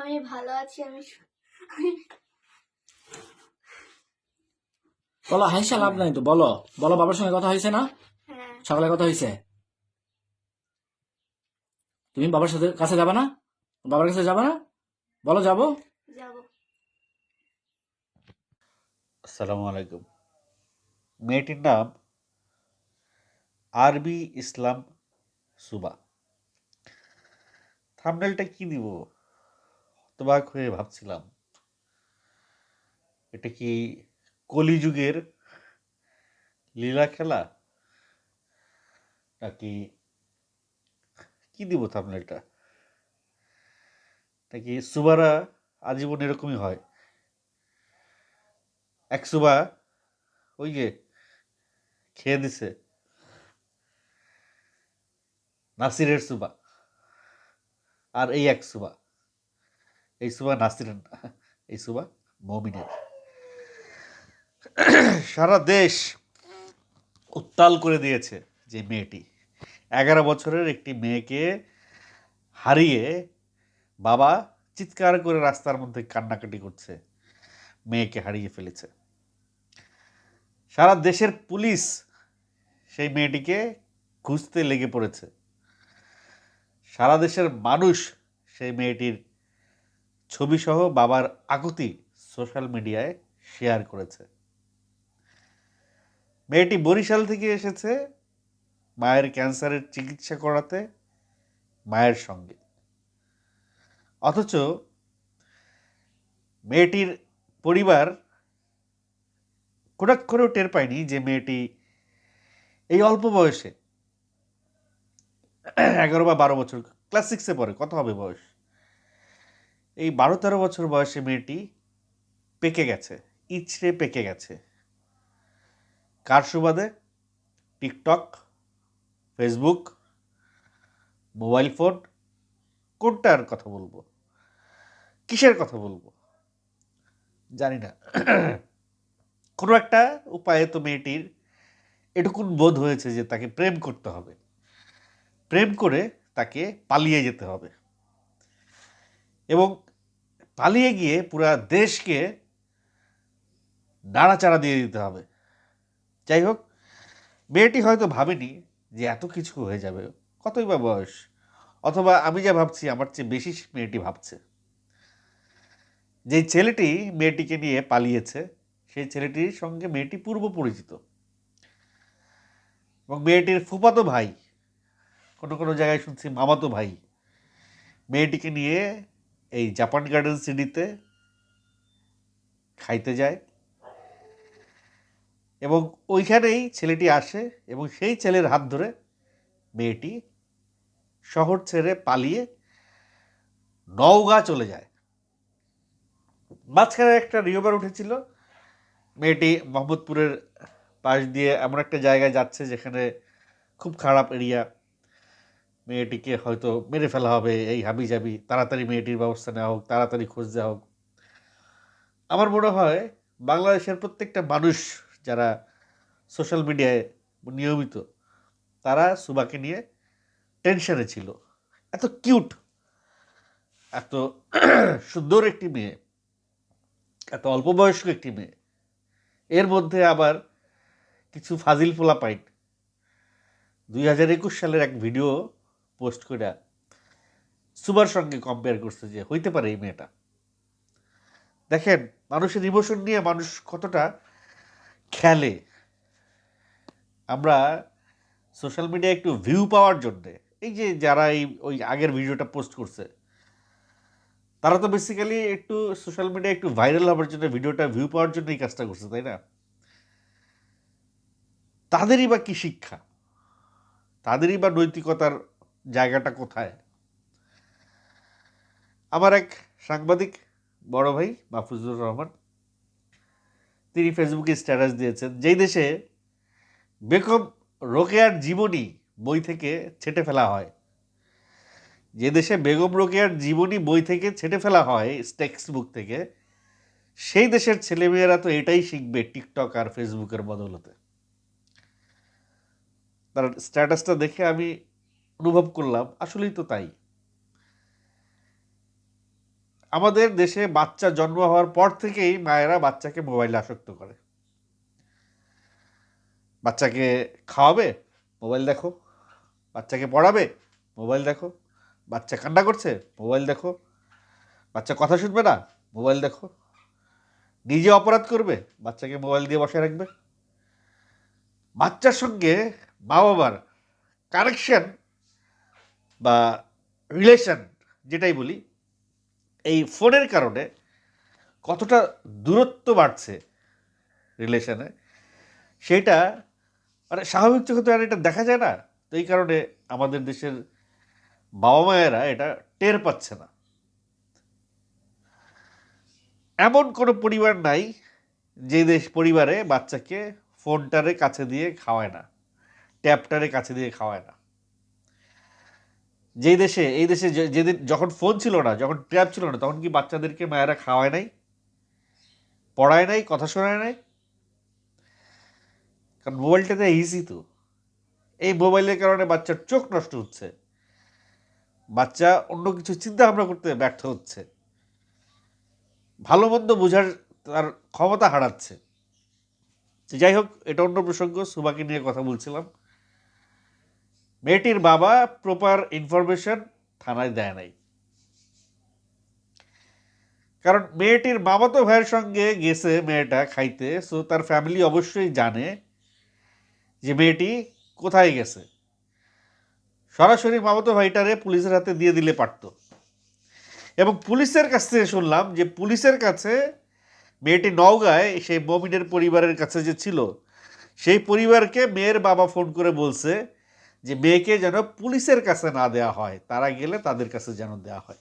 আমি ভালো আছি আমি বলো হাইসা লাভ নাই তো বলো। বলো বাবার সঙ্গে কথা হয়েছে না? হ্যাঁ। সকালে কথা হয়েছে? তুমি বাবার সাথে কাছে যাবে না? বাবার কাছে যাবে না? বলো যাব? যাব। আসসালামু আলাইকুম। মেয়েটির নাম আরবি ইসলাম সুবা। থামনেলটা কি দিব? হতবাক হয়ে ভাবছিলাম। এটা কি কলিযুগের লীলা খেলা? নাকি কি দিব থামনেলটা? নাকি সুবারা আজীবন এরকমই হয়? এক সুবা ওই যে খেয়ে দিছে। নাসিরের সুবা। আর এই এক সুবা। এই সুবা নাসিরের না এই সুবা মমিনের। সারা দেশ উত্তাল করে দিয়েছে যে মেয়েটি। এগারো বছরের একটি মেয়েকে হারিয়ে বাবা চিৎকার করে রাস্তার মধ্যে কান্নাকাটি করছে, মেয়েকে হারিয়ে ফেলেছে। সারা দেশের পুলিশ সেই মেয়েটিকে খুঁজতে লেগে পড়েছে। সারা দেশের মানুষ সেই মেয়েটির ছবিসহ বাবার আকুতি সোশ্যাল মিডিয়ায় শেয়ার করেছে। মেয়েটি বরিশাল থেকে এসেছে মায়ের ক্যান্সারের চিকিৎসা করাতে, মায়ের সঙ্গে। অথচ মেয়েটির পরিবার কোটাক্ষরেও টের পায়নি যে মেয়েটি এই অল্প বয়সে এগারো বা বারো বছর ক্লাস সিক্সে পড়ে, কত হবে বয়স? এই বারো তেরো বছর বয়সে মেয়েটি পেকে গেছে, ইচড়ে পেকে গেছে। কার সুবাদে? টিকটক, ফেসবুক, মোবাইল ফোন, কোনটার কথা বলব? কিসের কথা বলব? জানি না। কোনো একটা উপায়ে তো মেয়েটির এটুকুন বোধ হয়েছে যে তাকে প্রেম করতে হবে। প্রেম করে তাকে পালিয়ে যেতে হবে। এবং পালিয়ে গিয়ে পুরা দেশকে নাড়াচাড়া দিয়ে দিতে হবে। যাই হোক, মেয়েটি হয়তো ভাবেনি যে এত কিছু হয়ে যাবে। কতই বা বয়স? অথবা আমি যা ভাবছি, আমার চেয়ে বেশি মেয়েটি ভাবছে। যে ছেলেটি মেয়েটিকে নিয়ে পালিয়েছে, সেই ছেলেটির সঙ্গে মেয়েটি পূর্ব পরিচিত। এবং মেয়েটির ফুফাতো ভাই কোনো কোনো জায়গায় শুনছি মামাতো ভাই মেয়েটিকে নিয়ে এই জাপান গার্ডেন সিটিতে খাইতে যায় এবং ওইখানেই ছেলেটি আসে এবং সেই ছেলের হাত ধরে মেয়েটি শহর ছেড়ে পালিয়ে নওগাঁ চলে যায়। মাঝখানে একটা রিওবার উঠেছিল, মেয়েটি মোহাম্মদপুরের পাশ দিয়ে এমন একটা জায়গায় যাচ্ছে যেখানে খুব খারাপ এরিয়া মেয়েটিকে হয়তো মেরে ফেলা হবে, এই হাবি যাবি তাড়াতাড়ি মেয়েটির ব্যবস্থা নেওয়া হোক, তাড়াতাড়ি খোঁজ দেওয়া হোক। আমার মনে হয় বাংলাদেশের প্রত্যেকটা মানুষ যারা সোশ্যাল মিডিয়ায় নিয়মিত, তারা সুবাকে নিয়ে টেনশনে ছিল। এত কিউট, এত সুন্দর একটি মেয়ে, এত অল্প বয়স্ক একটি মেয়ে। এর মধ্যে আবার কিছু ফাজিল ফোলা পাইট দুই হাজার একুশ সালের এক ভিডিও পোস্ট করে সুবার সঙ্গে কম্পেয়ার করছে যে হইতে পারে এই মেয়েটা। দেখেন, মানুষের ইমোশন নিয়ে মানুষ কতটা খেলে। আমরা সোশ্যাল মিডিয়ায় একটু ভিউ পাওয়ার জন্যে, এই যে যারা এই ওই আগের ভিডিওটা পোস্ট করছে, তারা তো বেসিক্যালি একটু সোশ্যাল মিডিয়ায় একটু ভাইরাল হওয়ার জন্য ভিডিওটা ভিউ পাওয়ার জন্য এই কাজটা করছে, তাই না? তাদেরই বা কি শিক্ষা? তাদেরই বা নৈতিকতার জায়গাটা কোথায়? আমার এক সাংবাদিক, বড় ভাই মাহফুজুর রহমান, তিনি ফেসবুকে স্ট্যাটাস দিয়েছেন, যেই দেশে বেগম রোকেয়ার জীবনী বই থেকে ছেটে ফেলা হয়। যে দেশে বেগম রোকেয়ার জীবনী বই থেকে ছেটে ফেলা হয় টেক্সট বুক থেকে, সেই দেশের ছেলেমেয়েরা তো এটাই শিখবে টিকটক আর ফেসবুকের বদলতে। তার স্ট্যাটাসটা দেখে আমি অনুভব করলাম, আসলেই তো তাই। আমাদের দেশে বাচ্চা জন্ম হওয়ার পর থেকেই মায়েরা বাচ্চাকে মোবাইলে আসক্ত করে। বাচ্চাকে খাওয়াবে, মোবাইল দেখো। বাচ্চাকে পড়াবে, মোবাইল দেখো। বাচ্চা কান্না করছে, মোবাইল দেখো। বাচ্চা কথা শুনবে না, মোবাইল দেখো। নিজে অপরাধ করবে, বাচ্চাকে মোবাইল দিয়ে বসে রাখবে। বাচ্চার সঙ্গে মা বাবার কানেকশন বা রিলেশন যেটাই বলি, এই ফোনের কারণে কতটা দূরত্ব বাড়ছে রিলেশনে সেটা মানে স্বাভাবিক চোখে তো আর এটা দেখা যায় না। তো এই কারণে আমাদের দেশের বাবা মায়েরা এটা টের পাচ্ছে না। এমন কোনো পরিবার নাই যে দেশ পরিবারে বাচ্চাকে ফোনটারে কাছে দিয়ে খাওয়ায় না, ট্যাপটারে কাছে দিয়ে খাওয়ায় না। যেই দেশে, এই দেশে যে- যেদিন যখন ফোন ছিল না, যখন ট্যাব ছিল না, তখন কি বাচ্চাদেরকে মায়েরা খাওয়ায় নাই? পড়ায় নাই? কথা শোনায় নাই? কারণ মোবাইলটাতে ইজি তো। এই মোবাইলের কারণে বাচ্চার চোখ নষ্ট হচ্ছে। বাচ্চা অন্য কিছু চিন্তা ভাবনা করতে ব্যর্থ হচ্ছে। ভালো মন্দ বোঝার তার ক্ষমতা হারাচ্ছে। তো যাই হোক, এটা অন্য প্রসঙ্গ সুবাকে নিয়ে কথা বলছিলাম। মেয়েটির বাবা প্রপার ইনফরমেশন থানায় দেয় নাই। কারণ মেয়েটির বাবা তো ভাইয়ের সঙ্গে গেছে মেয়েটা খাইতে সো তার ফ্যামিলি অবশ্যই জানে যে মেয়েটি কোথায় গেছে। সরাসরি মামাতো ভাইটারে পুলিশের হাতে দিয়ে দিলে পারতো। এবং পুলিশের কাছ থেকে শুনলাম যে পুলিশের কাছে মেয়েটি নওগাঁয় সেই মমিনের পরিবারের কাছে যে ছিল, সেই পরিবারকে মেয়ের বাবা ফোন করে বলছে যে মেয়েকে যেন পুলিশের কাছে না দেওয়া হয়, তারা গেলে তাদের কাছে যেন দেওয়া হয়।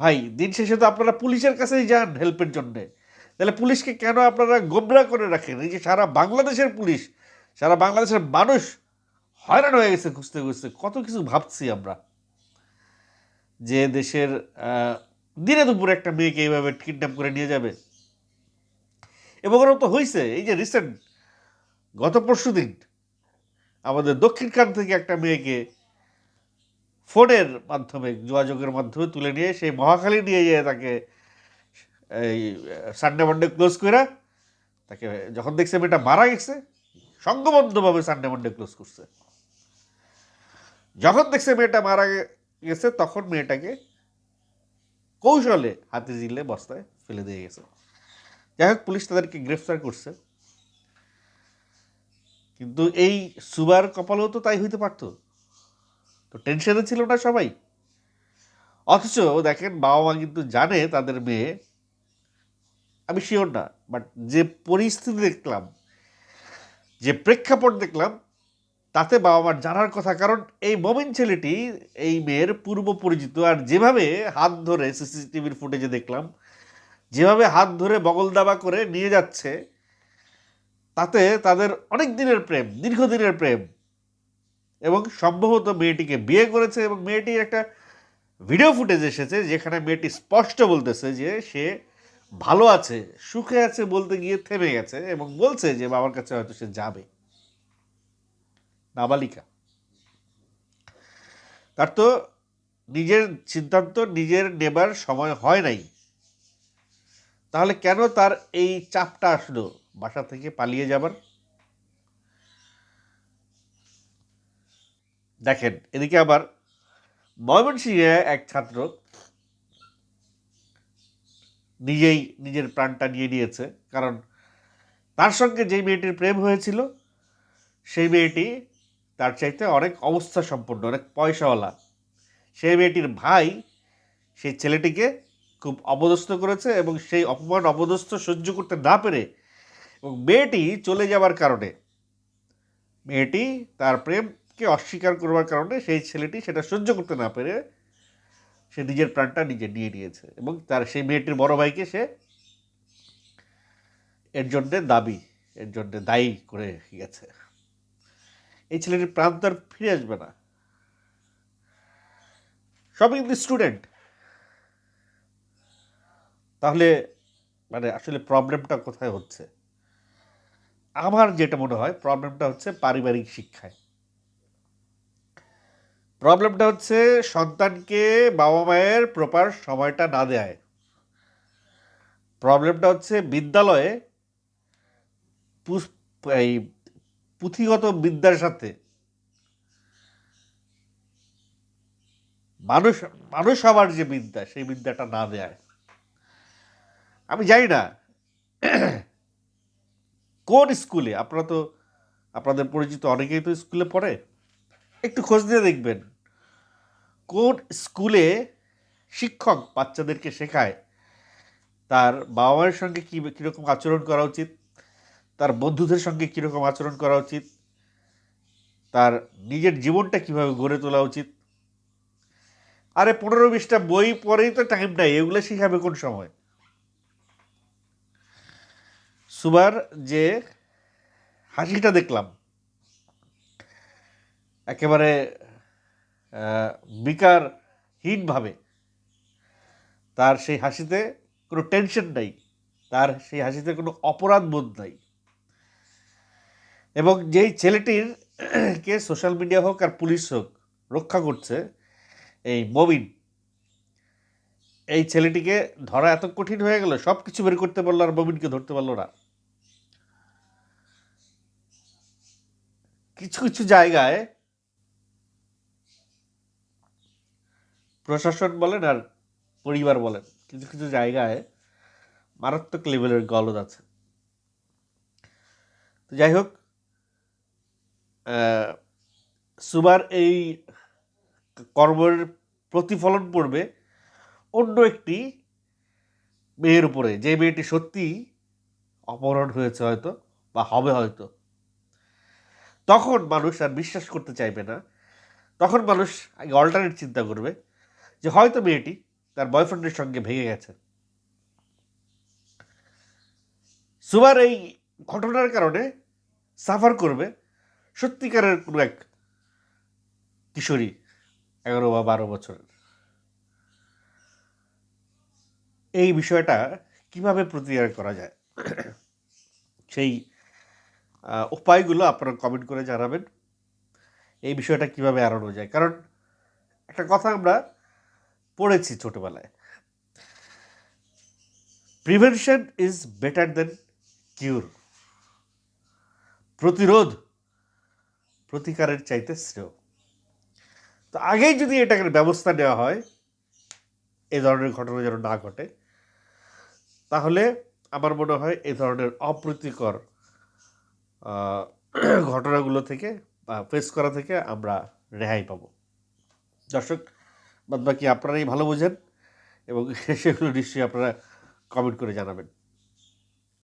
ভাই, দিন শেষে তো আপনারা পুলিশের কাছেই যান হেল্পের জন্যে। তাহলে পুলিশকে কেন আপনারা গোমরা করে রাখেন? এই যে সারা বাংলাদেশের পুলিশ, সারা বাংলাদেশের মানুষ হয়রান হয়ে গেছে খুঁজতে খুঁজতে। কত কিছু ভাবছি আমরা। যে দেশের দিনে দুপুরে একটা মেয়েকে এইভাবে কিডন্যাপ করে নিয়ে যাবে। এবং ওরকম তো হয়েছে এই যে রিসেন্ট গত পরশু দিন আমাদের দক্ষিণখান থেকে একটা মেয়েকে ফোনের মাধ্যমে, যোগাযোগের মাধ্যমে তুলে নিয়ে, সেই মহাখালী নিয়ে যেয়ে তাকে এই সানডে মানডে ক্লোজ করে তাকে যখন দেখছে মেয়েটা মারা গেছে সংঘবদ্ধভাবে সানডে মানডে ক্লোজ করছে। যখন দেখছে মেয়েটা মারা গেছে, তখন মেয়েটাকে কৌশলে হাতে জিলে বস্তায় ফেলে দিয়ে গেছে। যাই হোক, পুলিশ তাদেরকে গ্রেফতার করছে। কিন্তু এই সুবার কপালেও তো তাই হইতে পারতো। তো টেনশনে ছিল না সবাই। অথচ দেখেন বাবা মা কিন্তু জানে তাদের মেয়ে। আমি শিওর না বাট যে পরিস্থিতি দেখলাম, যে প্রেক্ষাপট দেখলাম, তাতে বাবা মার জানার কথা, কারণ এই মমিন ছেলেটি, এই মেয়ের পূর্ব পরিচিত, আর যেভাবে হাত ধরে সিসিটিভির ফুটেজে দেখলাম, যেভাবে হাত ধরে বগল দাবা করে নিয়ে যাচ্ছে তাতে তাদের অনেক দিনের প্রেম, দীর্ঘদিনের প্রেম। এবং সম্ভবত মেয়েটিকে বিয়ে করেছে এবং মেয়েটির একটা ভিডিও ফুটেজ এসেছে যেখানে মেয়েটি স্পষ্ট বলতেছে যে সে ভালো আছে, সুখে আছে বলতে গিয়ে থেমে গেছে এবং বলছে যে বাবার কাছে হয়তো সে যাবে। নাবালিকা। তার তো নিজের সিদ্ধান্ত, নিজের নেবার সময় হয় নাই। তাহলে কেন তার এই চাপটা আসলো? বাসা থেকে পালিয়ে যাবার। দেখেন, এদিকে আবার ময়মনসিংহে এক ছাত্র নিজেই নিজের প্রাণটা নিয়ে নিয়েছে, কারণ তার সঙ্গে যেই মেয়েটির প্রেম হয়েছিল, সেই মেয়েটি তার চাইতে অনেক অবস্থা সম্পন্ন, অনেক পয়সাওয়ালা। সেই মেয়েটির ভাই সেই ছেলেটিকে খুব অপদস্থ করেছে এবং সেই অপমান অপদস্থ সহ্য করতে না পেরে এবং মেয়েটি চলে যাওয়ার কারণে, মেয়েটি তার প্রেমকে অস্বীকার করবার কারণে সেই ছেলেটি সেটা সহ্য করতে না পেরে সে নিজের প্রাণটা নিজে নিয়ে নিয়েছে এবং তার সেই মেয়েটির বড় ভাইকে সে এর জন্যে দাবি, এর জন্যে দায়ী করে গেছে। এই ছেলেটির প্রাণ তো আর ফিরে আসবে না। সবই কিন্তু স্টুডেন্ট। তাহলে মানে আসলে প্রবলেমটা কোথায় হচ্ছে? আমার যেটা মনে হয় প্রবলেমটা হচ্ছে পারিবারিক শিক্ষায়। প্রবলেমটা হচ্ছে সন্তানকে বাবা মায়ের প্রপার সময়টা না দেয় প্রবলেমটা হচ্ছে বিদ্যালয়ে এই পুঁথিগত বিদ্যার সাথে মানুষ মানুষ হওয়ার যে বিদ্যা, সেই বিদ্যাটা না দেয় আমি জানি না কোন স্কুলে? আপনারা তো, আপনাদের পরিচিত অনেকেই তো স্কুলে পড়ে। একটু খোঁজ দিয়ে দেখবেন। কোন স্কুলে শিক্ষক বাচ্চাদেরকে শেখায়? তার বাবা মায়ের সঙ্গে কী, কীরকম আচরণ করা উচিত? তার বন্ধুদের সঙ্গে কীরকম আচরণ করা উচিত? তার নিজের জীবনটা কীভাবে গড়ে তোলা উচিত? আরে, পনেরো বিশটা বই পরেই তো টাইম নাই। এগুলো শিখাবে কোন সময়? সুবার যে হাসিটা দেখলাম একেবারে আহ, বিকারহীনভাবে তার সেই হাসিতে কোনো টেনশন নাই তার সেই হাসিতে কোনো অপরাধ বোধ নাই। এবং যেই ছেলেটির কে সোশ্যাল মিডিয়া হোক আর পুলিশ হোক রক্ষা করছে এই মবিন এই ছেলেটিকে ধরা এত কঠিন হয়ে গেল সব কিছু বের করতে পারল আর ববিনকে ধরতে পারল না। কিছু কিছু জায়গায় প্রশাসন বলেন আর পরিবার বলেন, কিছু কিছু জায়গায় মারাত্মক লেভেলের গলদ আছে। তো যাই হোক সুবার এই কর্মের প্রতিফলন পড়বে অন্য একটি মেয়ের উপরে। যে মেয়েটি সত্যি অপহরণ হয়েছে হয়তো বা হবে হয়তো। তখন মানুষ আর বিশ্বাস করতে চাইবে না। তখন মানুষ আগে অল্টারনেট চিন্তা করবে যে হয়তো মেয়েটি তার বয়ফ্রেন্ডের সঙ্গে ভেঙে গেছে। সুবার এই ঘটনার কারণে সাফার করবে সত্যিকারের কোনো এক কিশোরী, এগারো বা বারো বছরের। এই বিষয়টা কীভাবে প্রতিকার করা যায়? সেই উপায়গুলো আপনারা কমেন্ট করে জানাবেন। এই বিষয়টা কীভাবে এড়ানো যায়? কারণ একটা কথা আমরা পড়েছি ছোটোবেলায়। Prevention is better than cure প্রতিরোধ প্রতিকারের চাইতে শ্রেয়। তো আগেই যদি এটাকে ব্যবস্থা নেওয়া হয় এই ধরনের ঘটনা যেন না ঘটে। তাহলে আমার মনে হয় এ ধরনের অপ্রীতিকর ঘটনাগুলো থেকে বা ফেস করা থেকে আমরা রেহাই পাব। দর্শক বাদ বাকি আপনারাই ভালো বোঝেন এবং সেগুলো নিশ্চয়ই আপনারা কমেন্ট করে জানাবেন।